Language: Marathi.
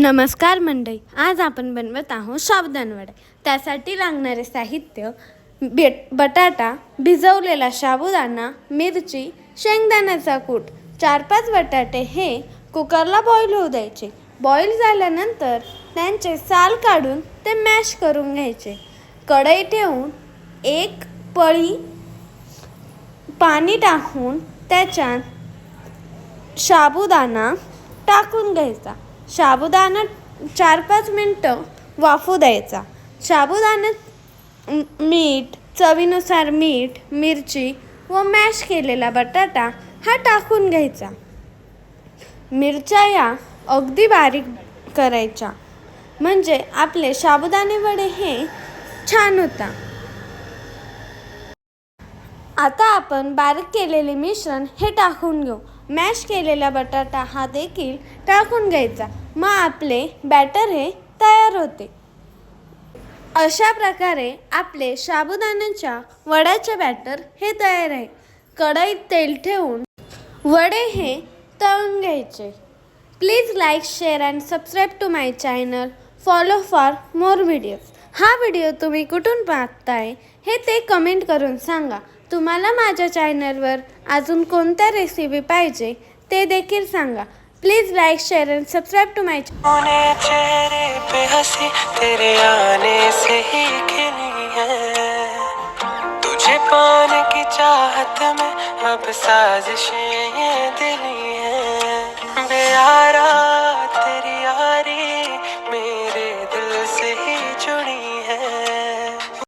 नमस्कार मंडळी आज आपण बनवत आहोत साबुदाणा वडा त्यासाठी लागणारे साहित्य बेट बटाटा भिजवलेला साबुदाणा मिरची शेंगदाण्याचा कूट चार पाच बटाटे हे कुकरला बॉईल होऊ द्यायचे. बॉईल झाल्यानंतर त्यांचे साल काढून ते मॅश करून घ्यायचे. कढई ठेवून एक पळी पाणी टाकून त्याच्यात साबुदाणा टाकून घ्यायचा. साबुदाणा चार पाच मिनटं वाफू द्यायचा. साबुदाण्यात मीठ चवीनुसार मीठ मिरची व मॅश केलेला बटाटा हा टाकून घ्यायचा. मिरच्या या अगदी बारीक करायच्या. म्हणजे आपले साबुदाणे वडे हे छान होता. आता आपण बारीक केलेले मिश्रण हे टाकून घेऊ. मॅश केलेला बटाटा हा देखील टाकून घ्यायचा. मग आपले बॅटर हे तयार होते. अशा प्रकारे आपले साबुदाण्याच्या वड्याचे बॅटर हे तयार आहे. कढईत तेल ठेवून वडे हे तळून घ्यायचे. Please like share and subscribe to my channel. Follow for more videos. हा व्हिडिओ तुम्ही कुठून पाहताय हे ते कमेंट करून सांगा. तुम्हाला माझ्या चॅनलवर अजून कोणत्या रेसिपी पाहिजे ते देखील सांगा. Please like share and subscribe to my तुझे पाने की चाहत में अब साजिशें ये दिली है। बेयारा तेरी यारी मेरे दिल से ही जुड़ी